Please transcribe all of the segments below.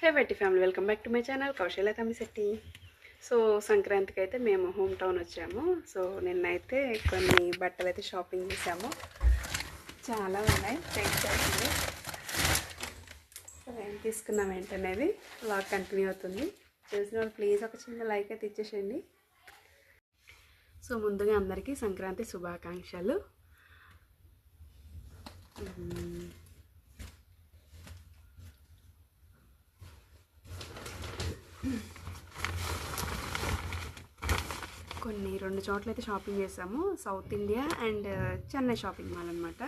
హే వెట్టి family welcome back to my channel Kausalya Tammisetti so సంక్రాంతికి అయితే మేము హోమ్ టౌన్ వచ్చాము. సో నిన్నైతే కొన్ని బట్టలు అయితే షాపింగ్ చేసాము. చాలా ఉన్నాయి. థ్యాంక్స్ అవుతుంది సో ఏం తీసుకున్నాం ఏంటనేది? వాక్ కంటిన్యూ అవుతుంది. చేసిన వాళ్ళు ప్లీజ్ ఒక చిన్న లైక్ అయితే ఇచ్చేసేయండి. సో ముందుగా అందరికీ సంక్రాంతి శుభాకాంక్షలు. మ్మ్. రెండు చోట్ల అయితే షాపింగ్ చేసాము. South India and uh, Chennai shopping mall అనమాట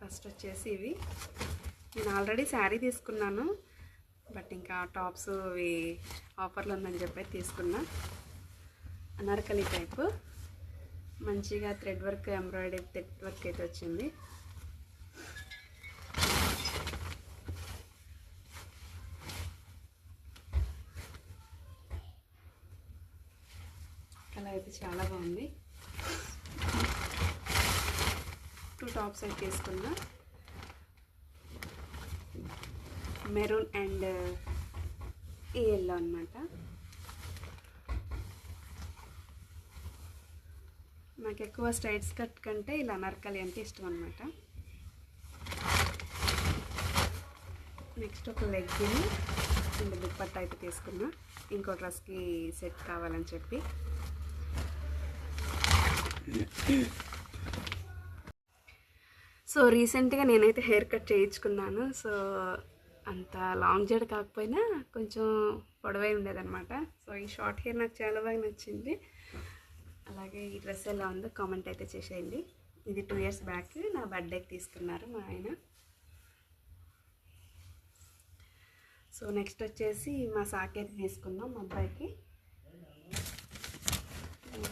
ఫస్ట్ వచ్చేసి ఇవి. నేను ఆల్రెడీ శారీ తీసుకున్నాను. బట్ ఇంకా టాప్స్ ఇవి ఆఫర్లు ఉందని చెప్పి తీసుకున్నా. అనార్కలి టైప్. మంచిగా thread work embroidery thread work అయితే వచ్చింది కలర్ అయితే చాలా బాగుంది. టూ టాప్స్ అయితే తీసుకున్నా మెరూన్ uh, అండ్ ఎల్లో అనమాట నాకు ఎక్కువ స్ట్రైట్ స్కర్ట్ కంటే ఇలా నరకలి అంటే ఇష్టం అనమాట నెక్స్ట్ ఒక లెగ్గిని అండ్ దుప్పట్ అయితే తీసుకున్నా. ఇంకో డ్రెస్కి సెట్ కావాలని చెప్పి. సో రీసెంట్గా నేనైతే హెయిర్ కట్ చేయించుకున్నాను. సో అంత లాంగ్ జడ కాకపోయినా కొంచెం పొడవై ఉండేదన్నమాట. సో ఈ షార్ట్ హెయిర్ నాకు చాలా బాగా నచ్చింది. అలాగే ఈ డ్రెస్ ఎలా ఉందో కామెంట్ అయితే చేసేయండి. ఇది టూ ఇయర్స్ బ్యాక్ నా బర్త్డేకి తీసుకున్నారు మా ఆయన. సో నెక్స్ట్ వచ్చేసి మా సాకేత్ తీసుకున్నాం మా అబ్బాయికి.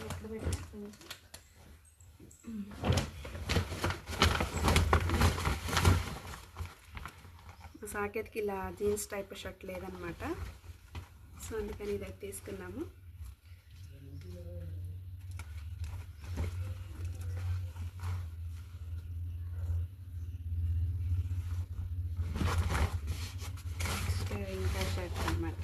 ఎక్కడ పెట్టాను? సాకేత్కి ఇలా జీన్స్ టైప్ షర్ట్ లేదనమాట. సో అందుకని ఇది తీసుకున్నాము నెక్స్ట్ ఇంకా షర్ట్ అనమాట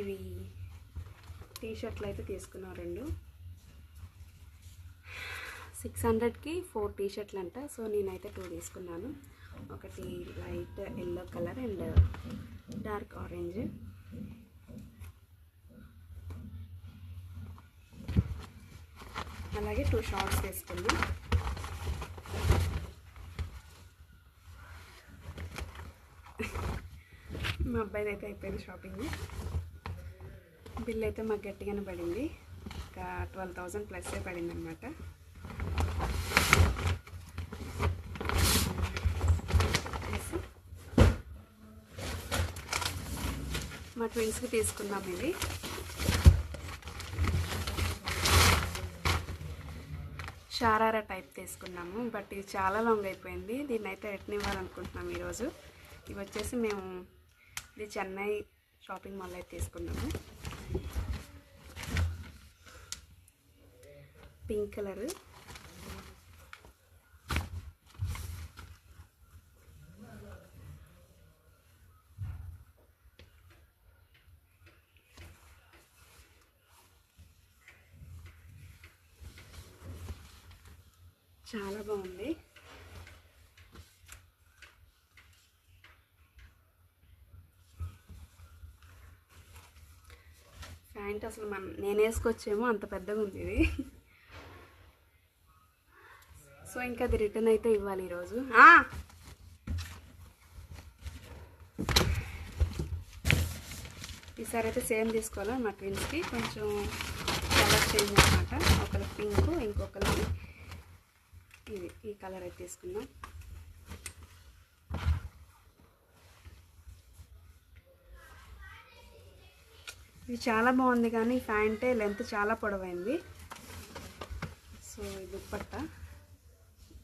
ఇవి టీ షర్ట్లు అయితే తీసుకున్నాం రెండు. సిక్స్ హండ్రెడ్కి ఫోర్ టీ షర్ట్లు అంట. సో నేనైతే టూ తీసుకున్నాను. ఒకటి light yellow colour and dark orange. అలాగే టూ షార్ట్స్ తీసుకున్నాం. మా అబ్బాయిది అయితే అయిపోయింది షాపింగ్. బిల్ అయితే మాకు గట్టిగానే పడింది. ఒక ట్వెల్వ్ థౌజండ్ ప్లస్ పడింది అనమాట మా ట్విన్స్కి తీసుకున్నాం ఇది. షారారా టైప్ తీసుకున్నాము బట్ ఇది చాలా లాంగ్ అయిపోయింది. దీన్ని అయితే రిటర్న్ ఇవ్వాలనుకుంటున్నాం ఈరోజు. ఇవి వచ్చేసి మేము ఇది చెన్నై షాపింగ్ మాల్ అయితే తీసుకున్నాము. Pink colour. చాలా బాగుంది. ప్యాంట్ అసలు మన నేను వేసుకొచ్చేమో అంత పెద్దగా ఉంది ఇది. సో ఇంకా అది రిటర్న్ అయితే ఇవ్వాలి ఈరోజు! ఈసారి అయితే సేమ్ తీసుకోవాలి? మా ట్విన్స్కి కొంచెం కలర్ చేంజ్ అనమాట ఒకరు పింక్ ఇంకొకరు ఇది. ఈ కలర్ అయితే తీసుకున్నాం ఇది చాలా బాగుంది కానీ ప్యాంటే లెంత్ చాలా పొడవైంది. సో ఇది దుప్పట్ట?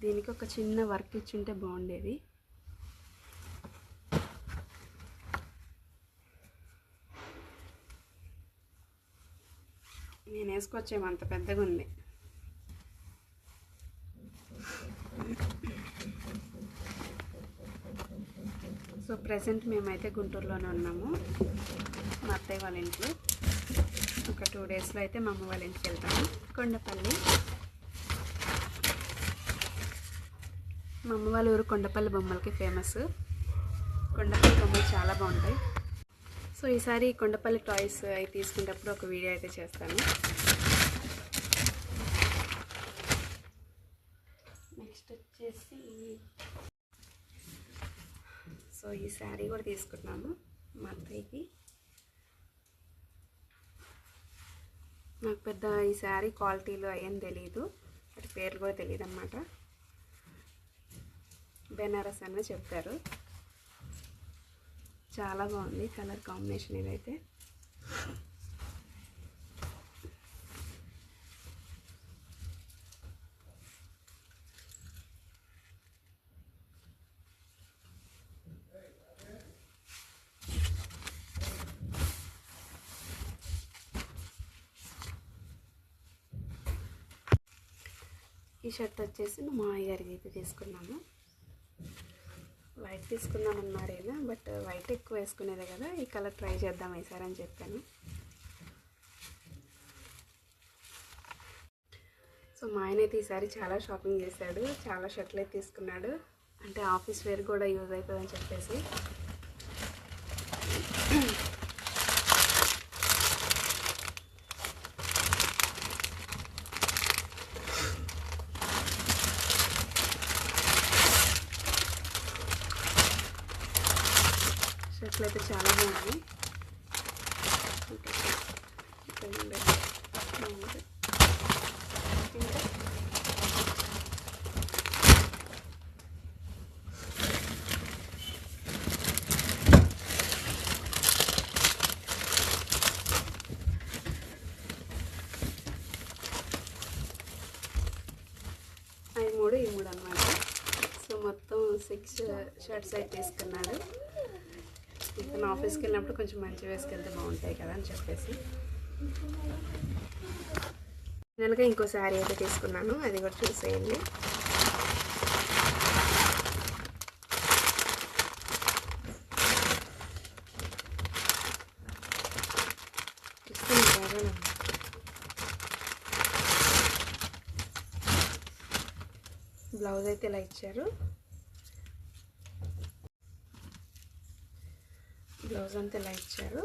దీనికి ఒక చిన్న వర్క్ ఇచ్చుంటే బాగుండేది. నేను వేసుకొచ్చేమో అంత పెద్దగా ఉంది. సో ప్రజెంట్ మేమైతే గుంటూరులోనే ఉన్నాము. మా అత్తయ్య వాళ్ళ ఇంట్లో. ఒక టూ డేస్లో అయితే మా అమ్మ వాళ్ళ ఇంటికి వెళ్తాము. కొండపల్లి. మా అమ్మ వాళ్ళ ఊరు కొండపల్లి బొమ్మలకి ఫేమస్ కొండపల్లి బొమ్మలు చాలా బాగుంటాయి. సో ఈసారి కొండపల్లి టాయ్స్ అవి తీసుకునేటప్పుడు ఒక వీడియో అయితే చేస్తాను. నెక్స్ట్ వచ్చేసి సో ఈ శారీ కూడా తీసుకున్నాము మా అత్తయ్యకి. నాకు పెద్ద ఈ శారీ క్వాలిటీలు అయ్యేం తెలియదు వాటి పేర్లు కూడా తెలియదు అన్నమాట బెనారస్ అని చెప్పారు. చాలా బాగుంది కలర్ కాంబినేషన్ ఇదైతే. ఈ షర్ట్ వచ్చేసి మా అయ్యగారికి అయితే తీసుకున్నాము. వైట్ తీసుకుందాం అన్నారైనా బట్ వైట్ ఎక్కువ వేసుకునేదే కదా ఈ కలర్ ట్రై చేద్దాం ఈసారి అని చెప్పాను. సో మా ఆయన అయితే ఈసారి చాలా షాపింగ్ చేశాడు చాలా షర్ట్లు అయితే తీసుకున్నాడు. అంటే ఆఫీస్ వేర్ కూడా యూజ్ అవుతుందని చెప్పేసి. షర్ట్లు అయితే చాలా బాగున్నాయి బాగుంది. మూడు ఈ మూడు అనమాట సో మొత్తం సిక్స్ షర్ట్స్ uh, అయితే తీసుకున్నాడు ఇతను ఆఫీస్కి వెళ్ళినప్పుడు కొంచెం మంచి వేసుకెళ్తే బాగుంటాయి కదా అని చెప్పేసి. ఫైనల్గా ఇంకో శారీ అయితే తీసుకున్నాను అది కూడా చూసేయండి. బ్లౌజ్ అయితే ఇలా ఇచ్చారు. బ్లౌజ్ అంతా ఇలా ఇచ్చారు.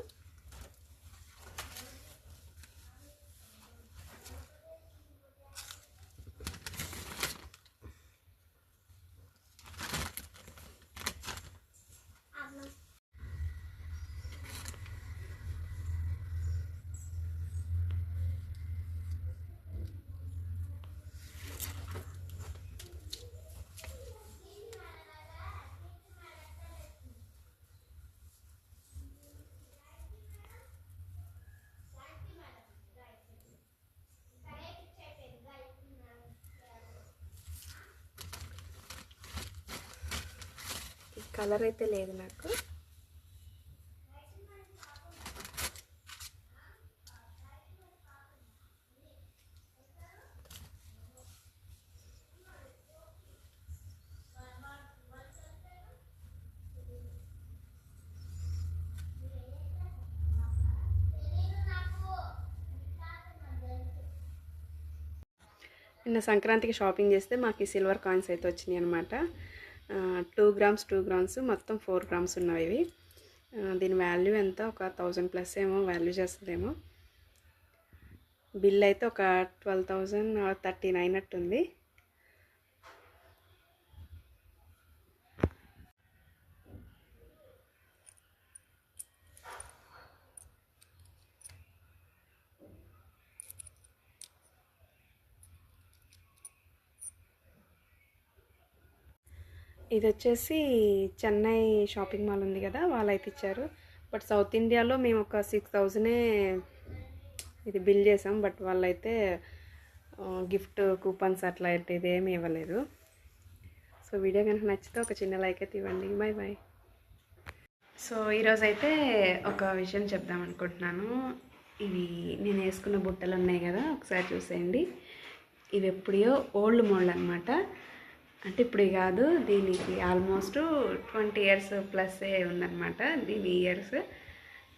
కలర్ అయితే లేదు నాకు. నిన్న సంక్రాంతికి షాపింగ్ చేస్తే మాకు ఈ సిల్వర్ కాయిన్స్ అయితే వచ్చినాయి అనమాట టూ గ్రామ్స్ టూ గ్రామ్స్ మొత్తం ఫోర్ గ్రామ్స్ ఉన్నాయి ఇవి. దీని వాల్యూ ఎంత? ఒక థౌజండ్ ప్లస్ ఏమో వాల్యూ చేస్తుందేమో. బిల్ అయితే ఒక ట్వెల్వ్ థౌజండ్ నైన్ అట్టుంది. ఇది వచ్చేసి చెన్నై షాపింగ్ మాల్ ఉంది కదా వాళ్ళైతే ఇచ్చారు. బట్ సౌత్ ఇండియాలో మేము ఒక సిక్స్ థౌజండే ఇది బిల్ చేసాం. బట్ వాళ్ళైతే గిఫ్ట్ కూపన్స్ అట్లా అయితే ఇవ్వలేదు. ఇవ్వలేదు వీడియో కనుక నచ్చితే ఒక చిన్న లైక్ అయితే ఇవ్వండి. బాయ్ బాయ్ సో ఈరోజు అయితే ఒక విషయం చెప్దాం అనుకుంటున్నాను. ఇవి నేను వేసుకున్న బుట్టలు ఉన్నాయి కదా ఒకసారి చూసేయండి. ఇవి ఎప్పుడో ఓల్డ్ మోడల్ అనమాట అంటే ఇప్పుడు కాదు దీనికి ఆల్మోస్ట్ ట్వంటీ ఇయర్స్ ప్లస్ ఉందన్నమాట దీని ఇయర్స్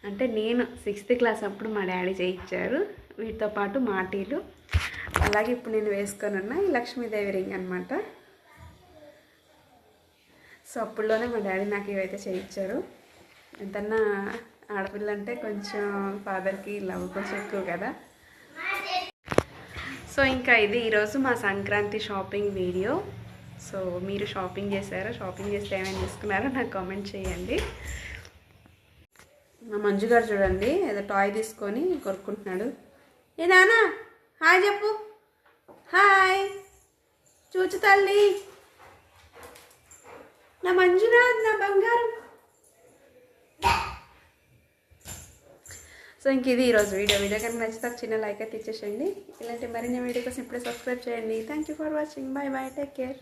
అంటే నేను సిక్స్త్ క్లాస్ అప్పుడు మా డాడీ చేయించారు వీటితో పాటు మాటీలు. అలాగే ఇప్పుడు నేను వేసుకొని ఉన్న ఈ లక్ష్మీదేవి రింగ్ అనమాట సో అప్పుడులోనే మా డాడీ నాకు ఇవైతే చేయించారు ఎంతన్నా ఆడపిల్ల అంటే కొంచెం ఫాదర్కి లవ్ కొంచెం ఎక్కువ కదా. సో ఇంకా ఇది ఈరోజు మా సంక్రాంతి షాపింగ్ వీడియో సో మీరు షాపింగ్ చేశారా? షాపింగ్ చేస్తే ఏమైనా తీసుకున్నారా? నాకు కామెంట్ చేయండి. మా మంజు గారు చూడండి ఏదో టాయ్ తీసుకొని కొనుక్కుంటున్నాడు. ఏ నానా హాయ్ చెప్పు. హాయ్. చూచు తల్లి. నా మంజునాథ్ నా బంగారం. సో ఇంక ఇది ఈరోజు వీడియో. వీడియో కనుక నచ్చితే చిన్న లైక్ అయితే ఇచ్చేసేయండి. ఇలాంటి మరిన్ని వీడియో కోసం ఇప్పుడే సబ్స్క్రైబ్ చేయండి. Thank you for watching bye bye take care